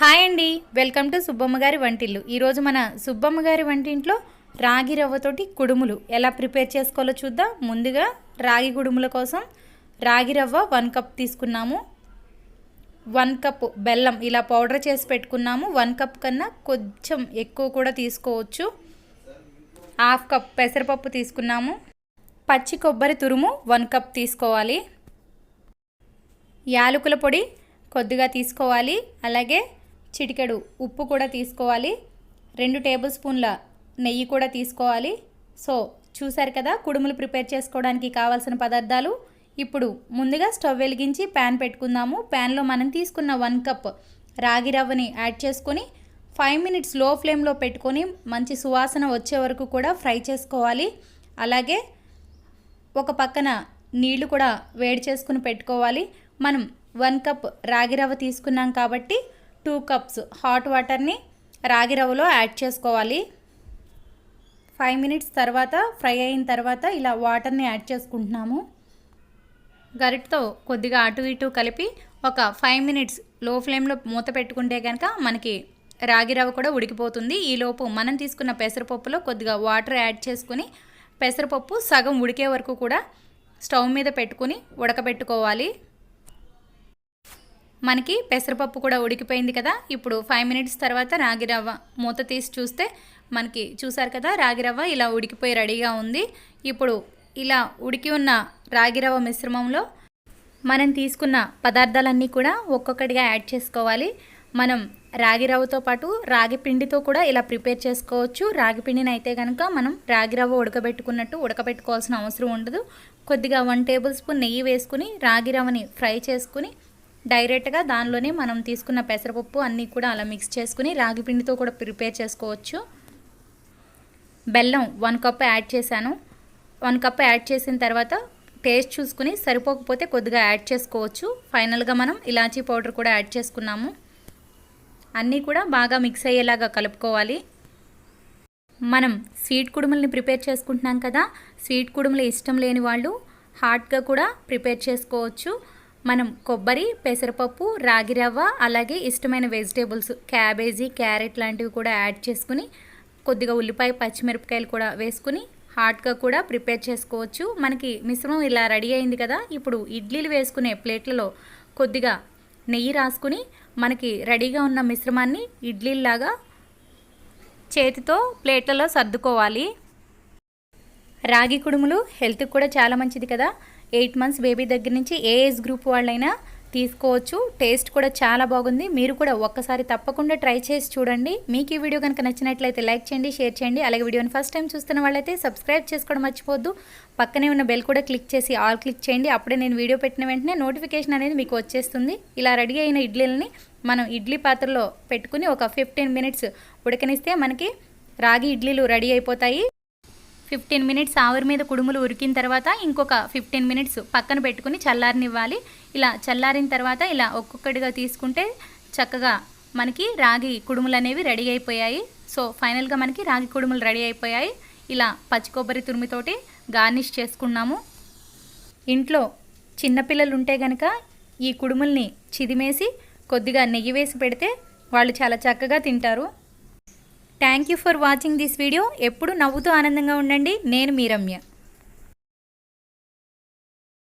Hi అండి. Welcome to Subbamma గారి వంటిల్లు. ఈరోజు మన సుబ్బమ్మ గారి వంటింట్లో రాగి రవ్వతోటి కుడుములు ఎలా ప్రిపేర్ చేసుకోవాలో చూద్దాం. ముందుగా రాగి కుడుముల కోసం రాగి రవ్వ వన్ కప్ తీసుకున్నాము. వన్ కప్ బెల్లం ఇలా పౌడర్ చేసి పెట్టుకున్నాము. వన్ కప్ కన్నా కొంచెం ఎక్కువ కూడా తీసుకోవచ్చు. హాఫ్ కప్ పెసరపప్పు తీసుకున్నాము. పచ్చి కొబ్బరి తురుము వన్ కప్ తీసుకోవాలి. యాలకుల పొడి కొద్దిగా తీసుకోవాలి. అలాగే చిటికెడు ఉప్పు కూడా తీసుకోవాలి. రెండు టేబుల్ స్పూన్ల నెయ్యి కూడా తీసుకోవాలి. సో చూసారు కదా కుడుములు ప్రిపేర్ చేసుకోవడానికి కావాల్సిన పదార్థాలు. ఇప్పుడు ముందుగా స్టవ్ వెలిగించి ప్యాన్ పెట్టుకుందాము. ప్యాన్లో మనం తీసుకున్న వన్ కప్ రాగి రవ్వని యాడ్ చేసుకొని ఫైవ్ మినిట్స్లో ఫ్లేమ్లో పెట్టుకొని మంచి సువాసన వచ్చే వరకు కూడా ఫ్రై చేసుకోవాలి. అలాగే ఒక పక్కన నీళ్ళు కూడా వేడి చేసుకుని పెట్టుకోవాలి. మనం వన్ కప్ రాగి రవ్వ తీసుకున్నాం కాబట్టి టూ కప్స్ హాట్ వాటర్ని రాగి రవ్వలో యాడ్ చేసుకోవాలి. ఫైవ్ మినిట్స్ తర్వాత ఫ్రై అయిన తర్వాత ఇలా వాటర్ని యాడ్ చేసుకుంటున్నాము. గరిటతో కొద్దిగా అటు ఇటు కలిపి ఒక ఫైవ్ మినిట్స్లో ఫ్లేమ్లో మూత పెట్టుకుంటే కనుక మనకి రాగి రవ్వ కూడా ఉడికిపోతుంది. ఈలోపు మనం తీసుకున్న పెసరపప్పులో కొద్దిగా వాటర్ యాడ్ చేసుకుని పెసరపప్పు సగం ఉడికే వరకు కూడా స్టవ్ మీద పెట్టుకుని ఉడకబెట్టుకోవాలి. మనకి పెసరపప్పు కూడా ఉడికిపోయింది కదా. ఇప్పుడు ఫైవ్ మినిట్స్ తర్వాత రాగి రవ్వ మూత తీసి చూస్తే మనకి చూసారు కదా రాగి రవ్వ ఇలా ఉడికిపోయి రెడీగా ఉంది. ఇప్పుడు ఇలా ఉడికి ఉన్న రాగి రవ్వ మిశ్రమంలో మనం తీసుకున్న పదార్థాలన్నీ కూడా ఒక్కొక్కటిగా యాడ్ చేసుకోవాలి. మనం రాగి రవ్వతో పాటు రాగి పిండితో కూడా ఇలా ప్రిపేర్ చేసుకోవచ్చు. రాగి పిండిని అయితే కనుక మనం రాగి రవ్వ ఉడకబెట్టుకున్నట్టు ఉడకబెట్టుకోవాల్సిన అవసరం ఉండదు. కొద్దిగా వన్ టేబుల్ స్పూన్ నెయ్యి వేసుకుని రాగి రవ్వని ఫ్రై చేసుకుని డైరెక్ట్గా దానిలోనే మనం తీసుకున్న పెసరపప్పు అన్నీ కూడా అలా మిక్స్ చేసుకుని రాగి పిండితో కూడా ప్రిపేర్ చేసుకోవచ్చు. బెల్లం వన్ కప్ యాడ్ చేశాను. వన్ కప్ యాడ్ చేసిన తర్వాత టేస్ట్ చూసుకుని సరిపోకపోతే కొద్దిగా యాడ్ చేసుకోవచ్చు. ఫైనల్గా మనం ఇలాచీ పౌడర్ కూడా యాడ్ చేసుకున్నాము. అన్నీ కూడా బాగా మిక్స్ అయ్యేలాగా కలుపుకోవాలి. మనం స్వీట్ కుడుములని ప్రిపేర్ చేసుకుంటున్నాం కదా స్వీట్ కుడుములు ఇష్టం లేని వాళ్ళు హాట్గా కూడా ప్రిపేర్ చేసుకోవచ్చు. మనం కొబ్బరి పెసరపప్పు రాగి రవ్వ అలాగే ఇష్టమైన వెజిటేబుల్స్ క్యాబేజీ క్యారెట్ లాంటివి కూడా యాడ్ చేసుకుని కొద్దిగా ఉల్లిపాయ పచ్చిమిరపకాయలు కూడా వేసుకుని హాట్గా కూడా ప్రిపేర్ చేసుకోవచ్చు. మనకి మిశ్రమం ఇలా రెడీ అయింది కదా ఇప్పుడు ఇడ్లీలు వేసుకునే ప్లేట్లలో కొద్దిగా నెయ్యి రాసుకుని మనకి రెడీగా ఉన్న మిశ్రమాన్ని ఇడ్లీలాగా చేతితో ప్లేట్లలో సర్దుకోవాలి. రాగి కుడుములు హెల్త్కి కూడా చాలా మంచిది కదా. ఎయిట్ మంత్స్ బేబీ దగ్గర నుంచి ఏ ఏజ్ గ్రూప్ వాళ్ళైనా తీసుకోవచ్చు. టేస్ట్ కూడా చాలా బాగుంది. మీరు కూడా ఒక్కసారి తప్పకుండా ట్రై చేసి చూడండి. మీకు ఈ వీడియో కనుక నచ్చినట్లయితే లైక్ చేయండి షేర్ చేయండి. అలాగే వీడియోని ఫస్ట్ టైం చూస్తున్న వాళ్ళైతే సబ్స్క్రైబ్ చేసుకోవడం మర్చిపోద్దు పక్కనే ఉన్న బెల్ కూడా క్లిక్ చేసి ఆల్ క్లిక్ చేయండి. అప్పుడే నేను వీడియో పెట్టిన వెంటనే నోటిఫికేషన్ అనేది మీకు వచ్చేస్తుంది. ఇలా రెడీ అయిన ఇడ్లీలని మనం ఇడ్లీ పాత్రలో పెట్టుకుని ఒక ఫిఫ్టీన్ మినిట్స్ ఉడకనిస్తే మనకి రాగి ఇడ్లీలు రెడీ అయిపోతాయి. ఫిఫ్టీన్ మినిట్స్ ఆవిరి మీద కుడుములు ఉరికిన తర్వాత ఇంకొక ఫిఫ్టీన్ మినిట్స్ పక్కన పెట్టుకుని చల్లారనివ్వాలి. ఇలా చల్లారిన తర్వాత ఇలా ఒక్కొక్కటిగా తీసుకుంటే చక్కగా మనకి రాగి కుడుములు అనేవి రెడీ అయిపోయాయి. సో ఫైనల్గా మనకి రాగి కుడుములు రెడీ అయిపోయాయి. ఇలా పచ్చి కొబ్బరి తురిమితోటి గార్నిష్ చేసుకున్నాము. ఇంట్లో చిన్నపిల్లలు ఉంటే కనుక ఈ కుడుముల్ని చిదిమేసి కొద్దిగా నెయ్యి వేసి పెడితే వాళ్ళు చాలా చక్కగా తింటారు. Thank you for watching this video. ఎప్పుడు నవ్వుతూ ఆనందంగా ఉండండి. నేను మీ రమ్య.